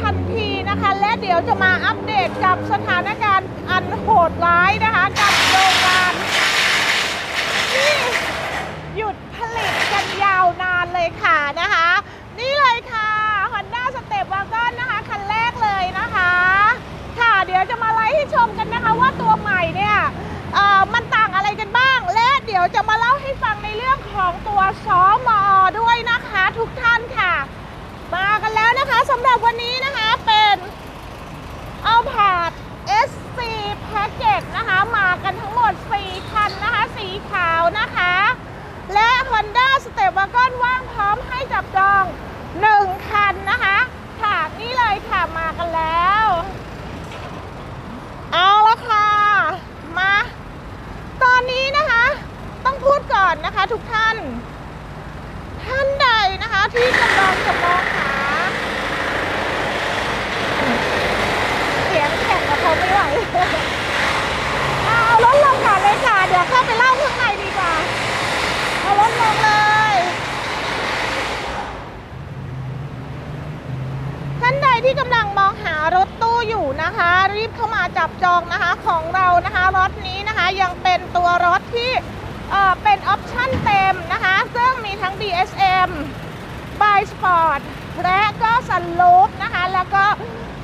ทันทีนะคะ และเดี๋ยวจะมาอัปเดตกับสถานการณ์อันโหดร้ายนะคะกับโรงงานที่หยุดผลิตกันยาวนานเลยค่ะนะคะ นี่เลยค่ะ Honda Step Wagon นะคะคันแรกเลยนะคะ ค่ะเดี๋ยวจะมาไล่ให้ชมกันนะคะว่าตัวใหม่เนี่ยเออมันต่างอะไรกันบ้าง และเดี๋ยวจะมาเล่าให้ฟังในเรื่องของตัวสอมอด้วยนะคะทุกท่านค่ะ มากันแล้วนะคะสำหรับวันนี้นะคะเป็นเอาผาด SC Package นะคะ มากันทั้งหมด 4 คันนะคะ สีขาวนะคะ และ Honda Step Wagon ว่างพร้อมให้จับจอง 1 คันนะคะ ค่ะ นี่เลยค่ะมากันแล้ว เอาละค่ะ มา ตอนนี้นะคะ ต้องพูดก่อ นะคะทุกท่าน ท่านใดนะคะที่กำลังจะมองหาเสียงแข่งกับเขาไม่ไหวเอารถลงก่อนเลยค่ะ เดี๋ยวเข้าไปเล่าข้างในดีกว่า เอารถลงเลย ท่านใดที่กำลังมองหารถตู้อยู่นะคะ รีบเข้ามาจับจองนะคะของเรานะคะรถนี้นะคะยังเป็นตัวรถที่ เออเป็นออปชั่นเต็มนะคะ ซึ่งมีทั้ง DSM b y Sport และก็ซันลูปนะคะ แล้วก็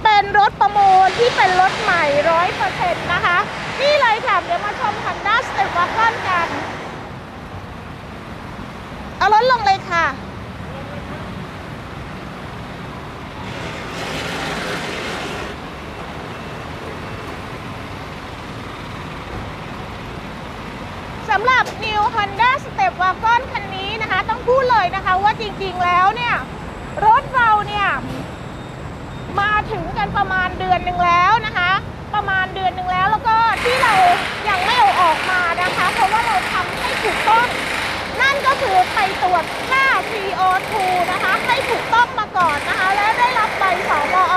เป็นรถประมูลที่เป็นรถใหม่ร้อยเปอร์เซ็นต์นะคะ นี่เลยค่ะ เดี๋ยวมาชม Honda Step Wagon กัน เอารถลงเลยค่ะ สำหรับ New Honda Step Wagon คันนี้นะคะ ต้องพูด เลยนะคะว่าจริงๆแล้วเนี่ยรถเราเนี่ยมาถึงกันประมาณเดือนหนึ่งแล้วนะคะ ประมาณเดือนหนึ่งแล้วแล้วก็ที่เรายังไม่เอาออกมานะคะ เพราะว่าเราทำให้ถูกต้องนั่นก็คือไปตรวจค่า CO2 นะคะให้ถูกต้องมาก่อนนะคะ และได้รับใบสมอ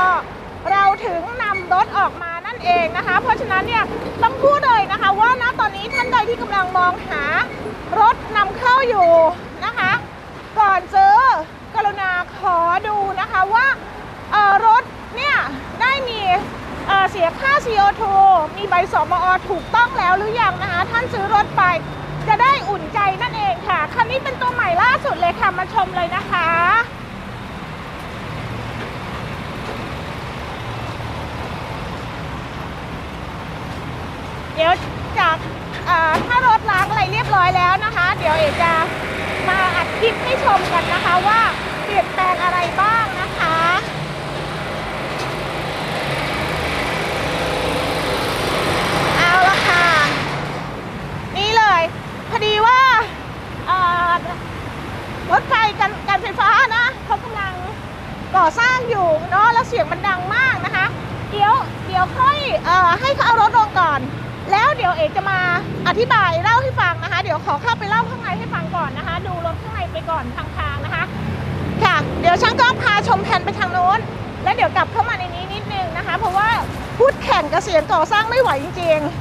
เราถึงนำรถออกมานั่นเองนะคะ เพราะฉะนั้นเนี่ยต้องพูดเลยนะคะ ว่าณตอนนี้ท่านใดที่กำลังมองหารถนำเข้าอยู่ ก่อนซื้อกรุณาขอดูนะคะว่ารถเนี่ยได้มีเเสียค่า CO2 มีใบสมอถูกต้องแล้วหรือยังนะคะ ท่านซื้อรถไปจะได้อุ่นใจนั่นเองค่ะ คันนี้เป็นตัวใหม่ล่าสุดเลยค่ะ มาชมเลยนะคะ เดี๋ยวจากถ้ารถล้างอะไรเรียบร้อยแล้วนะคะ เดี๋ยวเอกจะมา คลิปให้ชมกันนะคะว่าเปลี่ยนแปลงอะไรบ้างนะคะเอาละค่ะ นี่เลยพอดีว่ารถไฟกันการไฟฟ้านะเขากำลังก่อสร้างอยู่เนาะแล้วเสียงมันดังมากนะคะ เดี๋ยวเดี๋ยวค่อยอให้เขาเอารถลงก่อน แล้วเดี๋ยวเอกจะมาอธิบายเล่าให้ฟังนะคะ เดี๋ยวขอเข้าไปเล่าข้างในให้ฟังก่อนนะคะ ดูรถข้างในไปก่อนทางทางนะคะ ค่ะ เดี๋ยวช่างกล้องพาชมแผนไปทางโน้น แล้วเดี๋ยวกลับเข้ามาในนี้นิดนึงนะคะ เพราะว่าพูดแข่งกระเสียนก่อสร้างไม่ไหวจริงๆ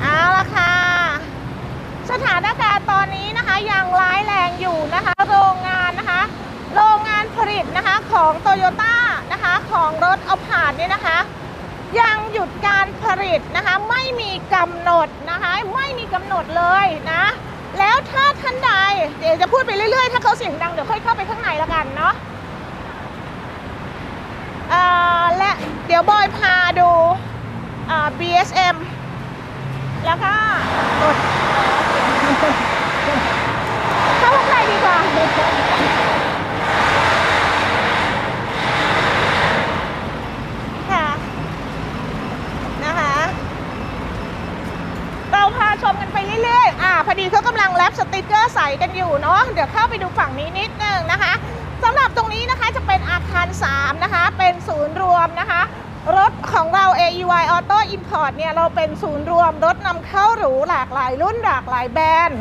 เอาละค่ะ สถานการณ์ตอนนี้นะคะยังร้ายแรงอยู่นะคะ โรงงานนะคะ โรงิตนะคะของโตโยต้านะคะของรถเอาผ่านเนี่ยนะคะ ยังหยุดการผลิตนะคะไม่มีกำหนดนะคะไม่มีกำหนดเลยนะแล้วถ้าท่านใดเดี๋ยวจะพูดไปเรื่อยๆ ถ้าเขาเสียงดังเดี๋ยวค่อยเข้าไปข้างในละกันเนาะอ่อและเดี๋ยวบอยพาดูอ่า BSM แล้วก็กดเข้าข้างในดีกว่า ค่ะ นะคะ เราพาชม กันอยๆอ่าพอดีเขากำลังแรปสติกเกอร์ใสสัยกันอยู่เนาะเดี๋ยวเข้าไปดูฝั่งนี้นิดนึงนะคะสำหรับตรงนี้นะคะจะเป็นอาคาร 3 นะคะ เป็นศูนย์รวมนะคะ รถของเรา AEY Auto Import เนี่ย เราเป็นศูนย์รวมรถนำเข้าหรูหลากหลายรุ่นหลากหลายแบรนด์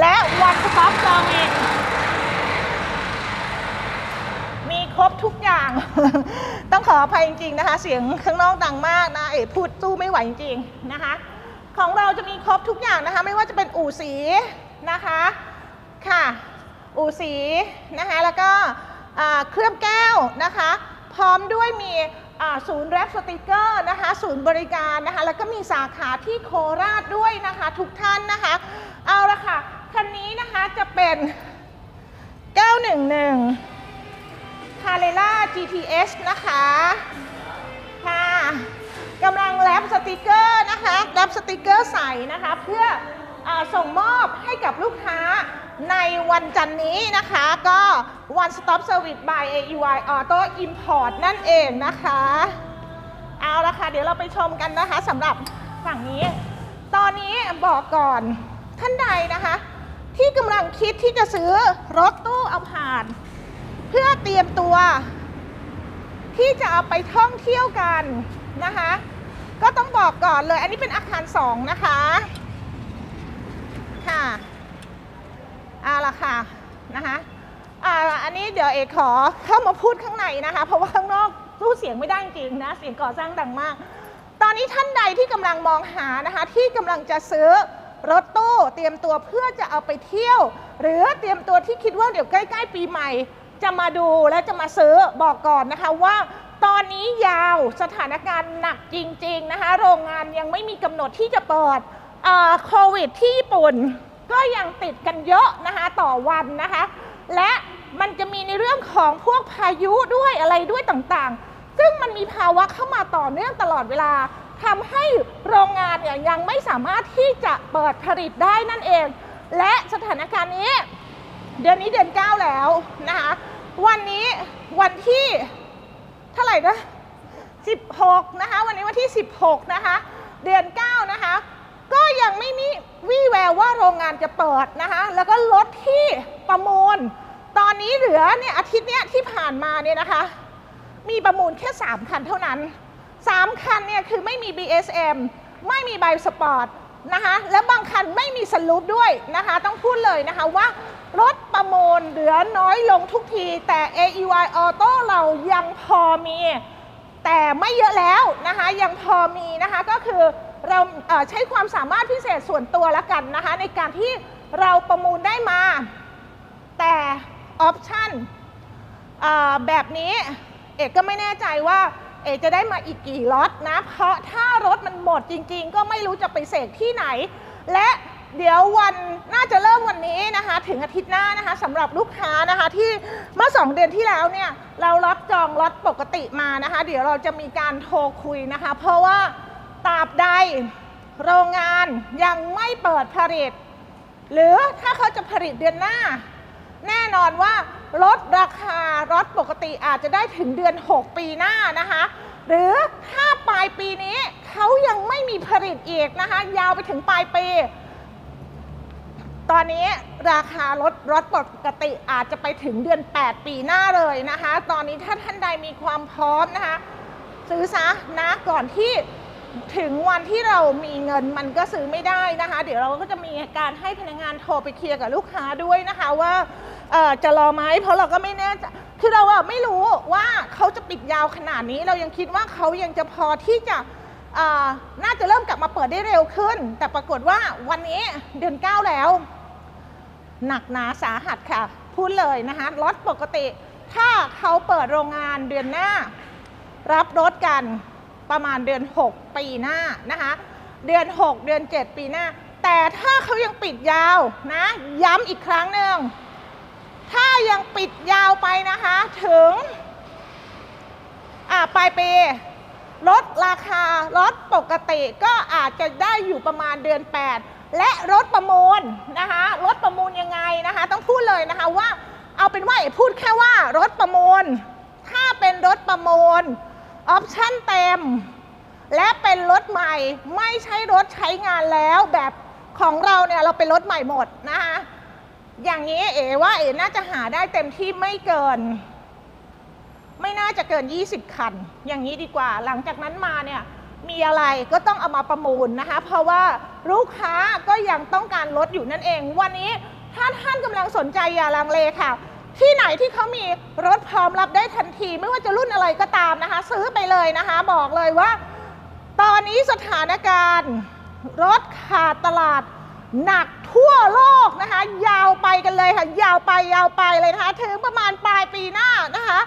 และวันสต็อปจองเองมีครบทุกอย่าง ต้องขออภัยจริงๆนะคะ เสียงข้างนอกดังมากนะ เอ๋พูดสู้ไม่ไหวจริงๆนะคะ ของเราจะมีครบทุกอย่างนะคะ ไม่ว่าจะเป็นอู่สีนะคะ ค่ะ อู่สีนะคะ แล้วก็เคลือบแก้วนะคะ พร้อมด้วยมีศูนย์แรปสติกเกอร์นะคะ ศูนย์บริการนะคะ แล้วก็มีสาขาที่โคราชด้วยนะคะ ทุกท่านนะคะ เอาละค่ะ คันนี้นะคะจะเป็น 911 c a r r e r a GTS นะคะค่ะกำลังแรปสติกเกอร์นะคะ แรปสติกเกอร์ใส่นะคะ เพื่ออส่งมอบให้กับลูกค้า ในวันจันนี้นะคะก็ One Stop Service by AEY Auto Import นั่นเองนะคะ เอาละค่ะ เดี๋ยวเราไปชมกันนะคะสำหรับฝั่งนี้ ตอนนี้บอกก่อนท่านใดนะคะ ที่กำลังคิดที่จะซื้อรถตู้เอาผ่าน เพื่อเตรียมตัว ที่จะเอาไปท่องเที่ยวกันนะคะ ก็ต้องบอกก่อนเลย อันนี้เป็นอาคารสองนะคะค่ะ อาละค่ะนะคะอ่าอันนี้เดี๋ยวเอกขอเข้ามาพูดข้างในนะคะ เพราะว่าข้างนอกสู้เสียงไม่ได้จริงนะ เสียงก่อสร้างดังมาก ตอนนี้ท่านใดที่กำลังมองหานะคะ ที่กำลังจะซื้อรถตู้เตรียมตัวเพื่อจะเอาไปเที่ยว หรือเตรียมตัวที่คิดว่าเดี๋ยวใกล้ ๆ ปีใหม่ จะมาดูและจะมาซื้อบอกก่อนนะคะว่าตอนนี้ยาวสถานการณ์หนักจริง ๆ นะคะ โรงงานยังไม่มีกำหนดที่จะเปิดอ่าโควิดที่ญี่ปุ่น ก็ยังติดกันเยอะนะคะต่อวันนะคะ และมันจะมีในเรื่องของพวกพายุด้วยอะไรด้วยต่างๆ ซึ่งมันมีภาวะเข้ามาต่อเนื่องตลอดเวลาทำให้โรงงานเนี่ยยังไม่สามารถที่จะเปิดผลิตได้นั่นเอง และสถานการณ์นี้ เดือนนี้เดือน 9 แล้วนะคะวันนี้วันที่เท่าไหร่นะ16 นะคะ วันนี้วันที่ 16 นะคะ เดือน 9 นะคะ ก็ยังไม่มีวี่แววว่าโรงงานจะเปิดนะคะ แล้วก็รถที่ประมูล ตอนนี้เหลือเนี่ยอาทิตย์เนี้ยที่ผ่านมาเนี่ยนะคะ มีประมูลแค่ 3 คันเท่านั้น 3 คันเนี่ยคือไม่มี BSM ไม่มีใบสปอร์ตนะคะและบางคันไม่มีสลูปด้วยนะคะ ต้องพูดเลยนะคะว่ารถประมูลเหลือน้อยลงทุกทีแต่ AEY Auto เรายังพอมี แต่ไม่เยอะแล้วนะคะ ยังพอมีนะคะก็คือ เราใช้ความสามารถพิเศษส่วนตัวแล้วกันนะคะ ในการที่เราประมูลได้มา แต่ออปชั่นแบบนี้เอกก็ไม่แน่ใจว่าเอกจะได้มาอีกกี่ล็อตนะ เพราะถ้ารถมันหมดจริง ๆ ก็ไม่รู้จะไปเสกที่ไหน และเดี๋ยววันน่าจะเริ่มวันนี้นะคะ ถึงอาทิตย์หน้านะคะสำหรับลูกค้านะคะที่เมื่อ 2 เดือนที่แล้วเนี่ย เรารับจองล็อตปกติมานะคะ เดี๋ยวเราจะมีการโทรคุยนะคะ เพราะว่า ตราบใดโรงงานยังไม่เปิดผลิต หรือถ้าเขาจะผลิตเดือนหน้า แน่นอนว่าลดราคารถปกติอาจจะได้ถึงเดือน 6 ปีหน้านะคะ หรือถ้าปลายปีนี้เขายังไม่มีผลิตอีกนะคะ ยาวไปถึงปลายปี ตอนนี้ราคารถรถปกติอาจจะไปถึงเดือน 8 ปีหน้าเลยนะคะ ตอนนี้ถ้าท่านใดมีความพร้อมนะคะ ซื้อซะนะก่อนที่ ถึงวันที่เรามีเงินมันก็ซื้อไม่ได้นะคะ เดี๋ยวเราก็จะมีการให้พนักงานโทรไปเคลียร์กับลูกค้าด้วยนะคะว่าจะรอไหมเพราะเราก็ไม่แน่ใจคือเราอะไม่รู้ว่าเขาจะปิดยาวขนาดนี้ เรายังคิดว่าเขายังจะพอที่จะน่าจะเริ่มกลับมาเปิดได้เร็วขึ้น แต่ปรากฏว่าวันนี้เดือน 9 แล้ว หนักหนาสาหัสค่ะ พูดเลยนะคะรถปกติ ถ้าเขาเปิดโรงงานเดือนหน้า รับรถกัน ประมาณเดือน 6 ปีหน้านะคะ เดือน 6 เดือน 7 ปีหน้า แต่ถ้าเขายังปิดยาวนะ ย้ำอีกครั้งหนึ่งถ้ายังปิดยาวไปนะคะถึงอ่าปลายปีลดราคารถปกติก็อาจจะได้อยู่ประมาณเดือน 8 และรถประมูลนะคะรถประมูลยังไงนะคะ ต้องพูดเลยนะคะว่าเอาเป็นว่าพูดแค่ว่ารถประมูล ถ้าเป็นรถประมูล ออปชั่นเต็ม และเป็นรถใหม่ไม่ใช่รถใช้งานแล้วแบบของเราเนี่ยเราเป็นรถใหม่หมดนะคะอย่างนี้เอ๋ว่าเอ๋น่าจะหาได้เต็มที่ไม่เกิน ไม่น่าจะเกิน 20 คัน อย่างนี้ดีกว่า หลังจากนั้นมาเนี่ยมีอะไรก็ต้องเอามาประมูลนะคะ เพราะว่าลูกค้าก็ยังต้องการรถอยู่นั่นเอง วันนี้ถ้าท่านกำลังสนใจอย่าลังเลค่ะ ที่ไหนที่เขามีรถพร้อมรับได้ทันที ไม่ว่าจะรุ่นอะไรก็ตามนะคะ ซื้อไปเลยนะคะ บอกเลยว่า ตอนนี้สถานการณ์ รถขาดตลาดหนักทั่วโลกนะคะ ยาวไปกันเลยค่ะ ยาวไปยาวไปเลยนะคะ ถึงประมาณปลายปีหน้านะคะ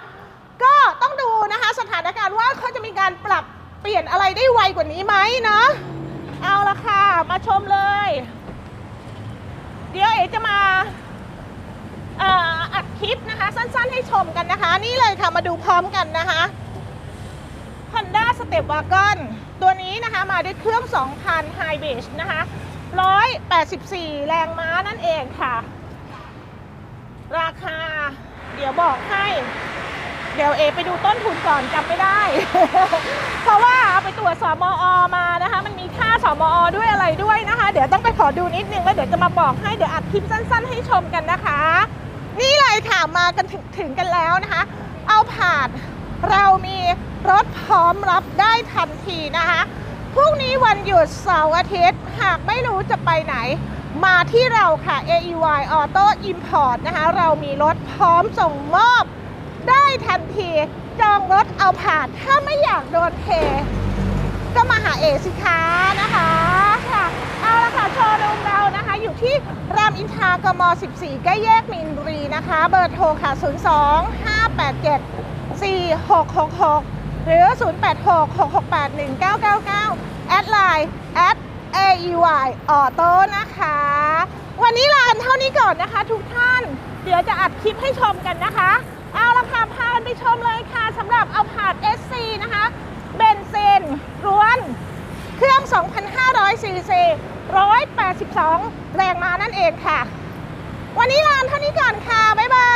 ก็ต้องดูนะคะ สถานการณ์ว่าเขาจะมีการปรับเปลี่ยนอะไรได้ไวกว่านี้ไหมเนาะเอาละค่ะ มาชมเลย เดี๋ยวเอ๋จะมา คลิปนะคะ สั้นๆให้ชมกันนะคะ นี่เลยค่ะมาดูพร้อมกันนะคะ Honda Step Wagon ตัวนี้นะคะมาด้วยเครื่อง 2,000 High b a s e นะคะ 184 แรงม้านั่นเองค่ะ ราคา เดี๋ยวบอกให้ เดี๋ยวเอไปดูต้นทุนก่อนจำไม่ได้ เพราะว่าเอาไปตรวจสอมอมานะคะ มันมีค่าสมอด้วยอะไรด้วยนะคะ เดี๋ยวต้องไปขอดูนิดนึงแล้วเดี๋ยวจะมาบอกให้เดี๋ยวอัดคลิปสั้น ๆ ให้ชมกันนะคะ นี่เลยค่ะมากันถึงถึงกันแล้วนะคะ เอาผ่านเรามีรถพร้อมรับได้ทันทีนะคะพรุ่งนี้วันหยุดเสาร์อาทิตย์ หากไม่รู้จะไปไหน มาที่เราค่ะ AEY Auto Import นะคะ เรามีรถพร้อมส่งมอบได้ทันที จองรถเอาผ่าน ถ้าไม่อยากโดนเท ก็มาหาเอสิคะนะคะค่ะ เอาละค่ะโชว์รูมเรานะคะ อยู่ที่รามอินทรากม 14 ใกล้แยกมีนบุรีนะคะ เบอร์โทรค่ะ 02 587 4666 หรือ 086 668 1999 แอดไลน์ at AEY Auto นะคะ วันนี้ลานเท่านี้ก่อนนะคะ ทุกท่าน เดี๋ยวจะอัดคลิปให้ชมกันนะคะ เอาละค่ะพากันไปชมเลยค่ะสำหรับเอาผาด SC นะคะ เบนซินล้วน เครื่อง 2,500ซีซี 182 แรงม้านั่นเองค่ะ วันนี้ลานเท่านี้ก่อนค่ะ บ๊ายบา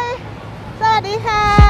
ย สวัสดีค่ะ